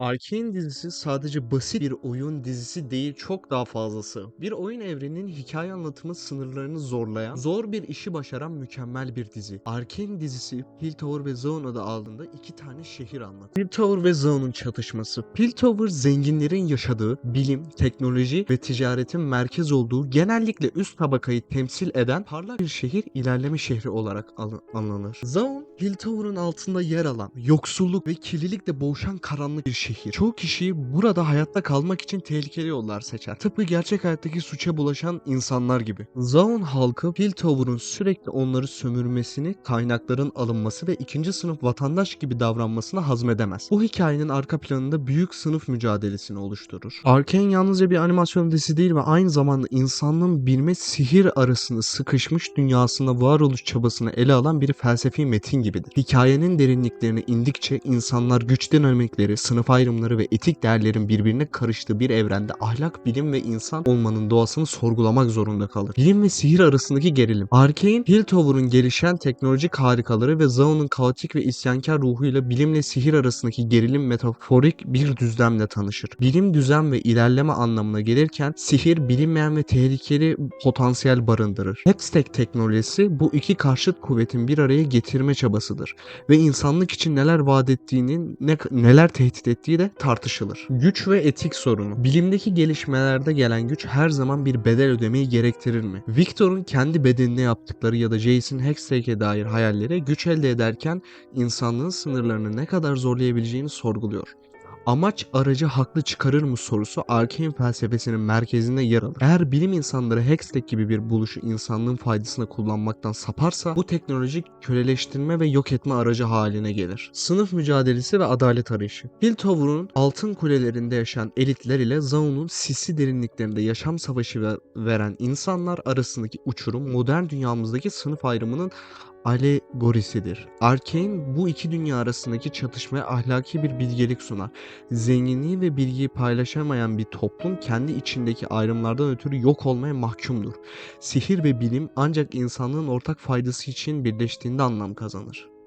Arcane dizisi sadece basit bir oyun dizisi değil, çok daha fazlası. Bir oyun evreninin hikaye anlatımı sınırlarını zorlayan, zor bir işi başaran mükemmel bir dizi. Arcane dizisi Piltover ve Zaun adı altında iki tane şehir anlatır. Piltover ve Zaun'un çatışması. Piltover zenginlerin yaşadığı, bilim, teknoloji ve ticaretin merkez olduğu, genellikle üst tabakayı temsil eden parlak bir şehir, ilerleme şehri olarak anılır. Zaun, Piltover'ın altında yer alan, yoksulluk ve kirlilikle boğuşan karanlık bir şehir. Çoğu kişi burada hayatta kalmak için tehlikeli yollar seçer. Tıpkı gerçek hayattaki suça bulaşan insanlar gibi. Zaun halkı Piltover'ın sürekli onları sömürmesini, kaynakların alınması ve ikinci sınıf vatandaş gibi davranmasını hazmedemez. Bu hikayenin arka planında büyük sınıf mücadelesini oluşturur. Arcane yalnızca bir animasyon dizisi değil ve aynı zamanda insanlığın bilme sihir arasında sıkışmış dünyasında varoluş çabasını ele alan bir felsefi metin gibidir. Hikayenin derinliklerine indikçe insanlar güç dinamikleri, sınıf ayrımları ve etik değerlerin birbirine karıştığı bir evrende ahlak, bilim ve insan olmanın doğasını sorgulamak zorunda kalır. Bilim ve sihir arasındaki gerilim. Arcane, Piltover'ın gelişen teknolojik harikaları ve Zaun'un kaotik ve isyankar ruhuyla bilimle sihir arasındaki gerilim metaforik bir düzlemle tanışır. Bilim düzen ve ilerleme anlamına gelirken sihir bilinmeyen ve tehlikeli potansiyel barındırır. Hepstack teknolojisi bu iki karşıt kuvvetin bir araya getirme çabasıdır ve insanlık için neler vaat ettiğinin ne, neler tehdit ettiği de tartışılır. Güç ve etik sorunu. Bilimdeki gelişmelerde gelen güç her zaman bir bedel ödemeyi gerektirir mi? Victor'un kendi bedenine yaptıkları ya da Jason Hextake'e dair hayalleri güç elde ederken insanlığın sınırlarını ne kadar zorlayabileceğini sorguluyor. Amaç aracı haklı çıkarır mı sorusu Arcane felsefesinin merkezinde yer alır. Eğer bilim insanları Hextech gibi bir buluşu insanlığın faydasına kullanmaktan saparsa bu teknolojik köleleştirme ve yok etme aracı haline gelir. Sınıf mücadelesi ve adalet arayışı. Piltover'un altın kulelerinde yaşayan elitler ile Zaun'un sisli derinliklerinde yaşam savaşı ver- veren insanlar arasındaki uçurum modern dünyamızdaki sınıf ayrımının alegorisidir. Arcane bu iki dünya arasındaki çatışmaya ahlaki bir bilgelik sunar. Zenginliği ve bilgiyi paylaşamayan bir toplum kendi içindeki ayrımlardan ötürü yok olmaya mahkumdur. Sihir ve bilim ancak insanlığın ortak faydası için birleştiğinde anlam kazanır.